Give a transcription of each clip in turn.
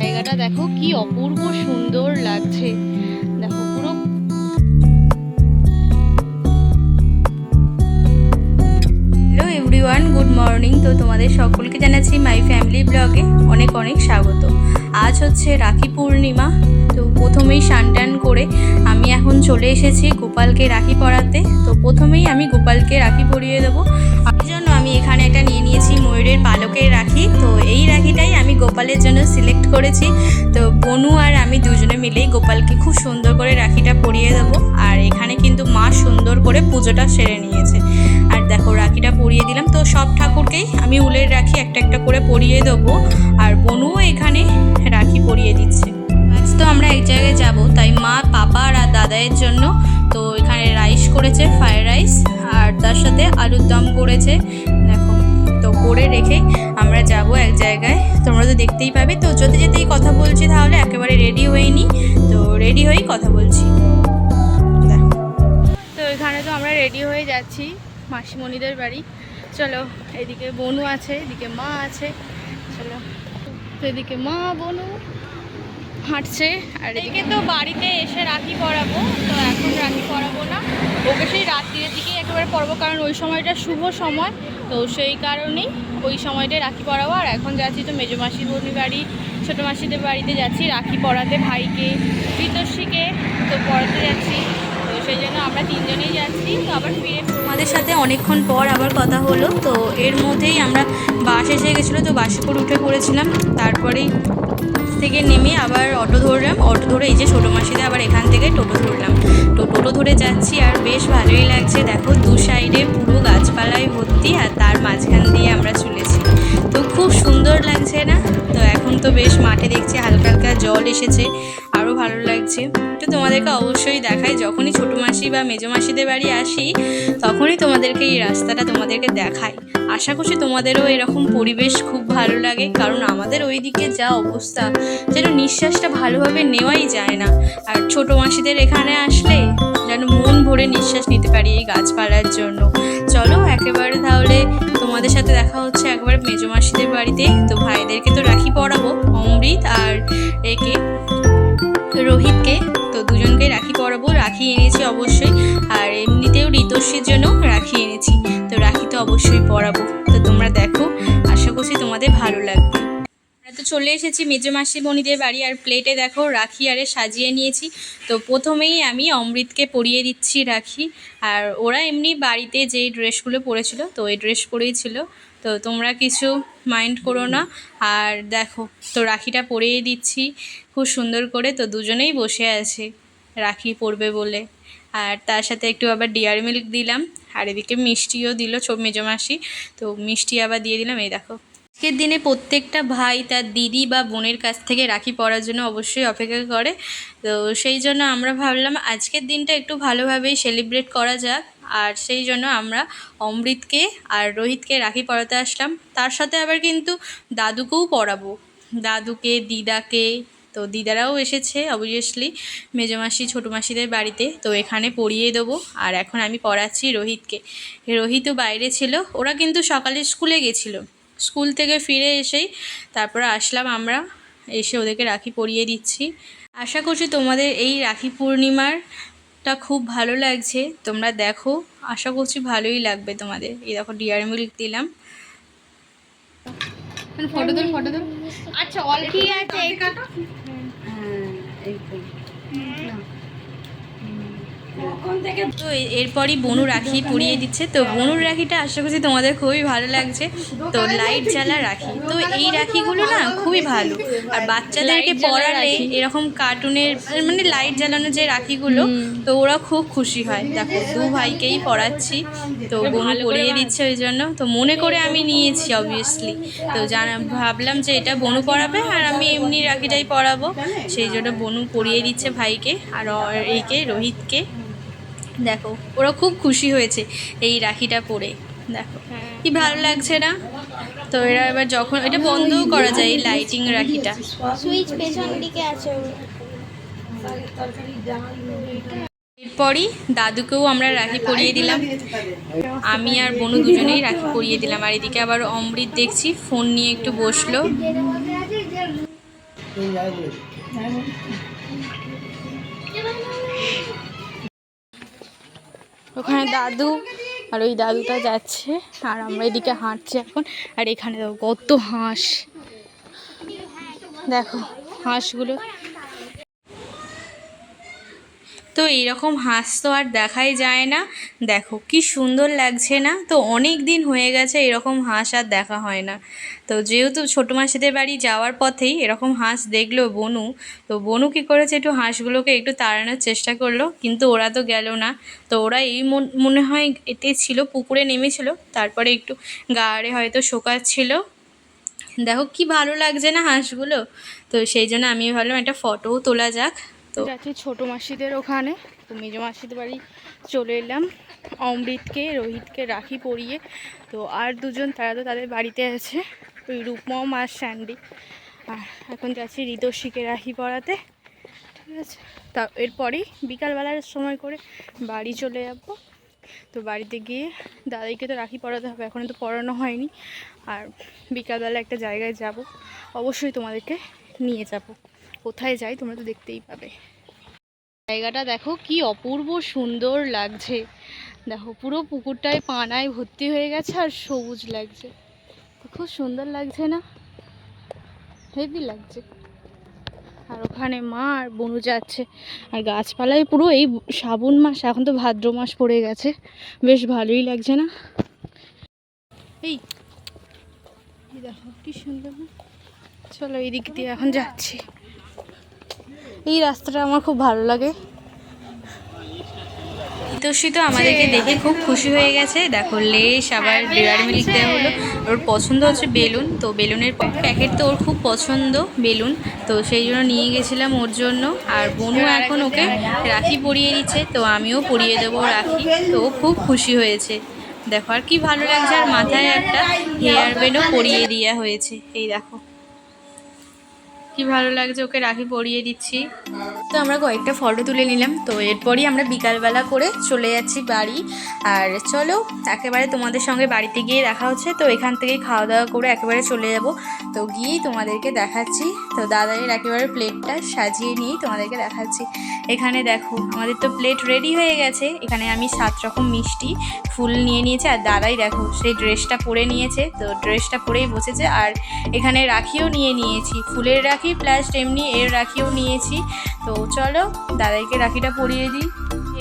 জায়গাটা দেখো কি অপূর্ব সুন্দর লাগছে। দেখো হ্যালো গুড মর্নিং তো তোমাদের সকলকে জানাচ্ছি মাই ফ্যামিলি ব্লগে অনেক অনেক স্বাগত। আজ হচ্ছে রাখি পূর্ণিমা। প্রথমেই স্নান টান করে আমি এখন চলে এসেছি গোপালকে রাখি পরাতে। তো প্রথমেই আমি গোপালকে রাখি পরিয়ে দেবো। এই জন্য আমি এখানে একটা নিয়ে নিয়েছি ময়ূরের পালকের রাখি। তো এই রাখিটাই আমি গোপালের জন্য সিলেক্ট করেছি। তো বনু আর আমি দুজনে মিলেই গোপালকে খুব সুন্দর করে রাখিটা পরিয়ে দেবো। আর এখানে কিন্তু মা সুন্দর করে পুজোটা সেরে নিয়েছে। আর দেখো, রাখিটা পরিয়ে দিলাম। তো সব ঠাকুরকেই আমি উলের রাখি একটা একটা করে পরিয়ে দেবো। আর বনুও এখানে রাখি পরিয়ে দিচ্ছে। তো আমরা এক জায়গায় যাব, তাই মা, পাপা আর দাদাইয়ের জন্য। তো এখানে রাইস করেছে ফ্রায়েড রাইস আর তার সাথে আলুর দম করেছে। দেখো, তো করে রেখে আমরা যাব এক জায়গায়। তোমরা তো দেখতেই পাবে। তো যেতে যেতেই কথা বলছি তাহলে একেবারে রেডি হয়ে তো রেডি হয়েই কথা বলছি। তো এখানে তো আমরা রেডি হয়ে যাচ্ছি, মাসিমণিদের বাড়ি। চলো, এদিকে বনু আছে, এদিকে মা আছে। চলো। তো এদিকে মা, বনু। হাঁটছে আর একে তো বাড়িতে এসে রাখি পরাবো, তো এখন রাখি পরাবো না। ওকে সেই রাত্রির দিকেই একেবারে পরবো, কারণ ওই সময়টা শুভ সময়, তো সেই কারণেই ওই সময়টাই রাখি পরাবো। আর এখন যাচ্ছি তো মেজো মাসি বোনের বাড়ি, ছোটো মাসিদের বাড়িতে যাচ্ছি রাখি পরাতে ভাইকে ঋতস্বীকে তো পড়াতে যাচ্ছি। আমরা তিনজনেই যাচ্ছি, তো আবার ফিরে আমাদের সাথে অনেকক্ষণ পর আবার কথা হলো, তো এর মধ্যেই আমরা বাস এসে গেছিল, তো বাসে করে উঠে পড়েছিলাম, তারপরেই থেকে নেমে আবার অটো ধরলাম, অটো ধরে এই যে ছোটো মাসিতে আবার এখান থেকে টোটো ধরলাম, তো টোটো ধরে যাচ্ছি আর বেশ ভালোই লাগছে, দেখো দু সাইডে পুরো গাছপালায় ভর্তি আর তার মাঝখান দিয়ে আমরা চলেছি, তো খুব সুন্দর লাগছে না? তো এখন তো বেশ মাঠে দেখছি হালকা হালকা জল এসেছে আরও ভালো লাগছে। তো তোমাদেরকে অবশ্যই দেখাই, যখনই ছোটো মাসি বা মেজো মাসিদের বাড়ি আসি, তখনই তোমাদেরকে এই রাস্তাটা তোমাদেরকে দেখাই। আশা করছি তোমাদেরও এরকম পরিবেশ খুব ভালো লাগে, কারণ আমাদের ওই দিকে যা অবস্থা, যেন নিঃশ্বাসটা ভালোভাবে নেওয়াই যায় না। আর ছোটো মাসিদের এখানে আসলে যেন মন ভরে নিঃশ্বাস নিতে পারি এই গাছপালার জন্য। চলো একেবারে তাহলে তোমাদের সাথে দেখা হচ্ছে একবার মেজো মাসিদের বাড়িতে। তো ভাইদেরকে তো রাখি পরাবো অমৃত আর একে। রোহিতকে। তো দুজনকে রাখি পরাবো, রাখি এনেছি অবশ্যই। আর এমনিতেও ঋতস্বীর জন্য রাখি এনেছি। তো রাখি তো অবশ্যই পরাবো। তো তোমরা দেখো, আশা করছি তোমাদের ভালো লাগবে। আমরা তো চলে এসেছি মেজো মাসি বনিদের বাড়ি, আর প্লেটে দেখো রাখি আরে সাজিয়ে নিয়েছি। তো প্রথমেই আমি অমৃতকে পরিয়ে দিচ্ছি রাখি। আর ওরা এমনি বাড়িতে যেই ড্রেসগুলো পরেছিল, তো ওই ড্রেস পরেই ছিল। তো তোমরা কিছু মাইন্ড করো না। আর দেখো, তো রাখিটা পরিয়ে দিচ্ছি। খুব সুন্দর করে তো দুজনেই বসে আছে, রাখি পরবে বলে। আর তার সাথে একটু আবার ডিয়ার মিল্ক দিলাম। আর এদিকে মিষ্টিও দিল মেজমাসি তো মিষ্টি আবার দিয়ে দিলাম। এই দেখো আজকের দিনে প্রত্যেকটা ভাই তার দিদি বা বোনের কাছ থেকে রাখি পরার জন্য অবশ্যই অপেক্ষা করে। তো সেই জন্য আমরা ভাবলাম আজকের দিনটা একটু ভালোভাবেই সেলিব্রেট করা যাক। আর সেই জন্য আমরা অমৃতকে আর রোহিতকে রাখি পরাতে আসলাম। তার সাথে আবার কিন্তু দাদুকেও পরাবো। দাদুকে, দিদাকে, তো দিদারাও এসেছে অবভিয়াসলি মেজো মাসি, ছোটো মাসিদের বাড়িতে। তো এখানে পড়িয়ে দেবো। আর এখন আমি পড়াচ্ছি রোহিতকে। রোহিতও বাইরে ছিল। ওরা কিন্তু সকালে স্কুলে গেছিল। স্কুল থেকে ফিরে এসেই তারপর আসলাম আমরা এসে ওদেরকে রাখি পরিয়ে দিচ্ছি। আশা করছি তোমাদের এই রাখি পূর্ণিমারটা খুব ভালো লাগছে তোমরা দেখো আশা করছি ভালোই লাগবে তোমাদের। এই দেখো ডিয়ার মিল্ক দিলাম। ফটো তুল ফটো তুল আচ্ছা অল্প আছে তো এরপরই বনু রাখি পুড়িয়ে দিচ্ছে। তো বনুর রাখিটা আশা করছি তোমাদের খুবই ভালো লাগছে। তো লাইট জ্বালা রাখি। তো এই রাখিগুলো না খুবই ভালো। আর বাচ্চাদেরকে পরালে এরকম কার্টুনের মানে লাইট জ্বালানো যে রাখিগুলো তো ওরা খুব খুশি হয়। দেখো দু ভাইকেই পড়াচ্ছি। তো বনু পরিয়ে দিচ্ছে ওই জন্য। তো মনে করে আমি নিয়েছি অবভিয়াসলি তো জানা ভাবলাম যে এটা বনু পড়াবে আর আমি এমনি রাখিটাই পরাবো সেই জন্য বনু পরিয়ে দিচ্ছে ভাইকে আর এইকে রোহিতকে। দেখো ওরা খুব খুশি হয়েছে এই রাখিটা পরে। দেখো কি ভালো লাগছে না? তো এরা এবার যখন এটা বন্ধও করা যায় এই লাইটিং রাখিটা। সুইচ পেছন দিকে আছে। এরপরই দাদুকেও আমরা রাখি পরিয়ে দিলাম। আমি আর বনু দুজনেই রাখি পরিয়ে দিলাম। আর এদিকে আবার অমৃত দেখছি ফোন নিয়ে একটু বসল। ওখানে দাদু আর ওই দাদুটা যাচ্ছে আর আমরা এদিকে হাঁটছি এখন। আর এখানে কত হাঁস। দেখো হাঁসগুলো তো এইরকম হাঁস তো আর দেখাই যায় না। দেখো কি সুন্দর লাগছে না? তো অনেক দিন হয়ে গেছে এরকম হাঁস আর দেখা হয় না। তো যেহেতু ছোটো মাসিদের বাড়ি যাওয়ার পথেই এরকম হাঁস দেখল বনু, তো বনু কী করেছে একটু হাঁসগুলোকে একটু তাড়ানোর চেষ্টা করল, কিন্তু ওরা তো গেল না। তো ওরা এই মন- হয় এতে ছিল, পুকুরে নেমেছিল, তারপরে একটু গাড়ে হয়তো শোকাচ্ছিল। দেখো কি ভালো লাগছে না হাঁসগুলো? তো সেই জন্য আমি ভাবলাম একটা ফটোও তোলা যাক। তো যাচ্ছি ছোটো মাসিদের ওখানে। তো মেজো মাসিদের বাড়ি চলে এলাম। অমৃতকে, রোহিতকে, রাখি পরিয়ে। তো আর দুজন, তারা তো তাদের বাড়িতে আছে। ওই রূপমম আর স্যান্ডি। আর এখন যাচ্ছি ঋতস্বীকে রাখি পড়াতে ঠিক আছে? তা এরপরেই বিকালবেলার সময় করে বাড়ি চলে যাব। তো বাড়িতে গিয়ে দাদাইকে তো রাখি পড়াতে হবে এখনও তো পড়ানো হয়নি। আর বিকালবেলা একটা জায়গায় যাব। অবশ্যই তোমাদেরকে নিয়ে যাব। কোথায় যাই তোমরা তো দেখতেই পাবে। জায়গাটা দেখো কি অপূর্ব সুন্দর লাগছে। দেখো পুরো পুকুরটায় পানায় ভর্তি হয়ে গেছে আর সবুজ লাগছে। খুব সুন্দর লাগছে না? হেভি লাগছে। আর ওখানে মা আর বনু যাচ্ছে। আর গাছপালায় পুরো এই শ্রাবণ মাস এখন তো ভাদ্র মাস পড়ে গেছে। বেশ ভালোই লাগছে না? এই দেখো কি সুন্দর? চলো এই দিক দিয়ে এখন যাচ্ছি। এই রাস্তাটা আমার খুব ভালো লাগে। ইতোষী তো আমাদেরকে দেখে খুব খুশি হয়ে গেছে। দেখো লেস আবার ডেয়ারি মিল্ক দেওয়া হলো। ওর পছন্দ হচ্ছে বেলুন, তো বেলুনের প্যাকেট তো ওর খুব পছন্দ, বেলুন। তো সেই জন্য নিয়ে গেছিলাম ওর জন্য। আর বনু এখন ওকে রাখি পরিয়ে দিচ্ছে, তো আমিও পরিয়ে দেবো রাখি। তো ও খুব খুশি হয়েছে। দেখো আর কি ভালো লাগছে, আর মাথায় একটা হেয়ার ব্যান্ডও পরিয়ে দেওয়া হয়েছে। এই দেখো। কি ভালো লাগছে ওকে রাখি পরিয়ে দিচ্ছি? তো আমরা কয়েকটা ফটো তুলে নিলাম, তো এরপরই আমরা বিকালবেলা করে চলে যাচ্ছি বাড়ি। আর চলো, একেবারে তোমাদের সঙ্গে বাড়িতে গিয়ে দেখা হচ্ছে, তো এখান থেকেই খাওয়া দাওয়া করে একেবারে চলে যাব। তো গিয়েই তোমাদেরকে দেখাচ্ছি। তো দাদারের একেবারে প্লেটটা সাজিয়ে নিয়েই তোমাদেরকে দেখাচ্ছি। এখানে দেখো, আমাদের তো প্লেট রেডি হয়ে গেছে। এখানে আমি সাত রকম মিষ্টি ফুল নিয়ে নিয়েছে, আর দাদাই দেখো, সেই ড্রেসটা পরে নিয়েছে। তো ড্রেসটা পরেই বসেছে, আর এখানে রাখিও নিয়ে নিয়েছি। ফুলের রাখি প্লাস এমনি এর রাখিও নিয়েছি। তো চলো, দাদাইকে রাখিটা পরিয়ে দিই।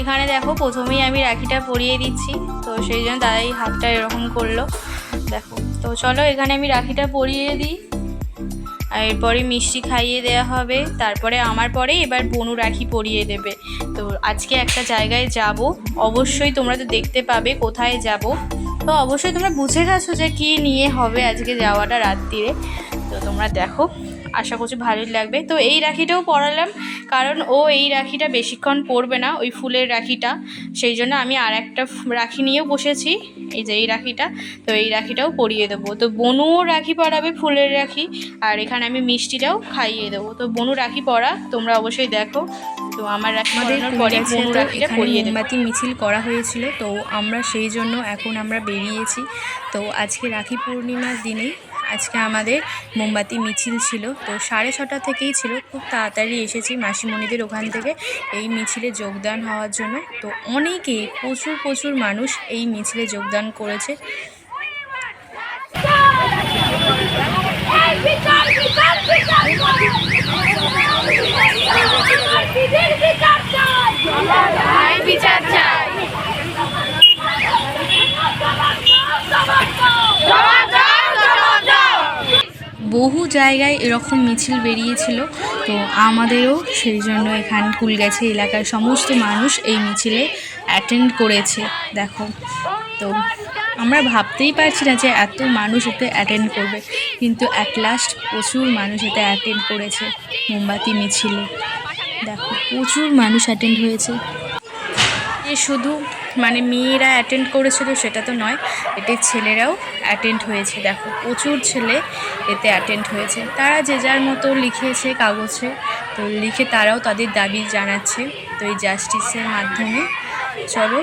এখানে দেখো, প্রথমেই আমি রাখিটা পরিয়ে দিচ্ছি। তো সেই জন্য দাদাই হাতটা এরকম করল। দেখো, তো চলো, এখানে আমি রাখিটা পরিয়ে দিই। আর এরপরে মিষ্টি খাইয়ে দেওয়া হবে। তারপরে আমার পরে এবার বনু রাখি পরিয়ে দেবে। তো আজকে একটা জায়গায় যাব। অবশ্যই তোমরা তো দেখতে পাবে কোথায় যাব। তো অবশ্যই তোমরা বুঝে গেছো যে কী নিয়ে হবে আজকে যাওয়াটা রাত্রিরে তো তোমরা দেখো। আশা করছি ভালোই লাগবে। তো এই রাখিটাও পরালাম কারণ ও এই রাখিটা বেশিক্ষণ পরবে না ওই ফুলের রাখিটা। সেই জন্য আমি আর একটা রাখি নিয়েও বসেছি এই যে এই রাখিটা। তো এই রাখিটাও পরিয়ে দেবো। তো বনুও রাখি পরাবে ফুলের রাখি আর এখানে আমি মিষ্টিটাও খাইয়ে দেবো। তো বনু রাখি পরা তোমরা অবশ্যই দেখো। তো আমার রাখি মোমবাতি মিছিল করা হয়েছিল তো আমরা সেই জন্য এখন আমরা বেরিয়েছি। তো আজকে রাখি পূর্ণিমার দিনে আজকে আমাদের মোমবাতি মিছিল ছিল। তো সাড়ে ছটা থেকেই ছিল। খুব তাড়াতাড়ি এসেছি মাসিমণিদের ওখান থেকে এই মিছিলে যোগদান হওয়ার জন্য। তো অনেকে, প্রচুর প্রচুর মানুষ এই মিছিলে যোগদান করেছে। বিচার চাই। বহু জায়গায় এরকম মিছিল বেরিয়েছিল, তো আমাদেরও সেই জন্য এখান কুলগাছি এলাকার সমস্ত মানুষ এই মিছিলে অ্যাটেন্ড করেছে, দেখো। তো আমরা ভাবতেই পারছি না যে এত মানুষ এতে অ্যাটেন্ড করবে, কিন্তু অ্যাট লাস্ট প্রচুর মানুষ এতে অ্যাটেন্ড করেছে, মোমবাতি মিছিলে। দেখো, প্রচুর মানুষ অ্যাটেন্ড হয়েছে। যে শুধু মানে মেয়েরা অ্যাটেন্ড করেছিল সেটা তো নয়, এতে ছেলেরাও অ্যাটেন্ড হয়েছে। দেখো, প্রচুর ছেলে এতে অ্যাটেন্ড হয়েছে। তারা যে যার মতো লিখেছে কাগজে, তো লিখে তারাও তাদের দাবি জানাচ্ছে। তো এই জাস্টিসের মাধ্যমে চলো।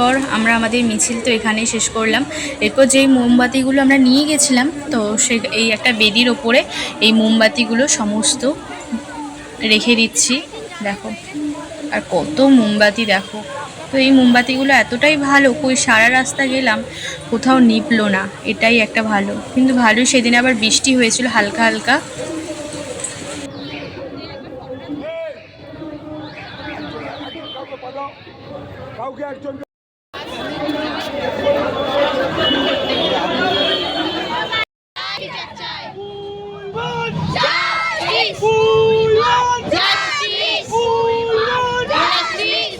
পর আমরা আমাদের মিছিল তো এখানেই শেষ করলাম। এরপর যেই মোমবাতিগুলো আমরা নিয়ে গেছিলাম, তো সে এই একটা বেদির ওপরে এই মোমবাতিগুলো সমস্ত রেখে দিচ্ছি। দেখো, আর কত মোমবাতি দেখো। তো এই মোমবাতিগুলো এতটাই ভালো, কই সারা রাস্তা গেলাম, কোথাও নিপলো না, এটাই একটা ভালো। কিন্তু ভালোই সেদিন আবার বৃষ্টি হয়েছিল হালকা হালকা। কাউকে একজন Justice! Justice! Justice!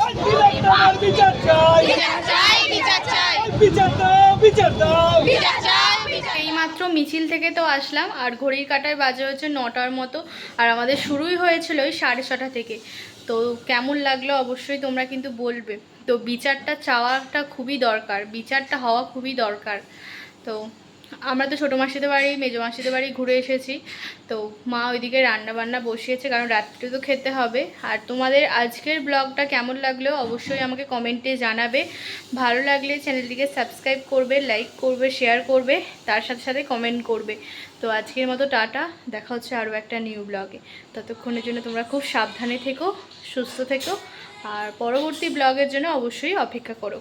বিচার চাই বিচার চাই, বিচার চাই, বিচার দাও বিচার দাও। বিচার চাই, বিচার এইমাত্র মিছিল থেকে তো আসলাম আর ঘড়ির কাটায় বাজে হচ্ছে নটার মতো আর আমাদের শুরুই হয়েছিল ওই সাড়ে ছটা থেকে। তো কেমন লাগল অবশ্যই তোমরা কিন্তু বলবে। তো বিচারটা চাওয়াটা খুবই দরকার বিচারটা হওয়া খুবই দরকার। তো আমরা তো ছোটো মাসিতে বাড়ি, মেজো মাসিতে বাড়ি ঘুরে এসেছি। তো মা ওইদিকে রান্না বান্না বসিয়েছে, কারণ রাত্রে তো খেতে হবে। আর তোমাদের আজকের ব্লগটা কেমন লাগলেও অবশ্যই আমাকে কমেন্টে জানাবে। ভালো লাগলে চ্যানেলটিকে সাবস্ক্রাইব করবে, লাইক করবে, শেয়ার করবে, তার সাথে সাথে কমেন্ট করবে। তো আজকের মতো টাটা, দেখা হচ্ছে আরও একটা নিউ ব্লগে। ততক্ষণের জন্য তোমরা খুব সাবধানে থেকো, সুস্থ থেকো, আর পরবর্তী ব্লগের জন্য অবশ্যই অপেক্ষা করো।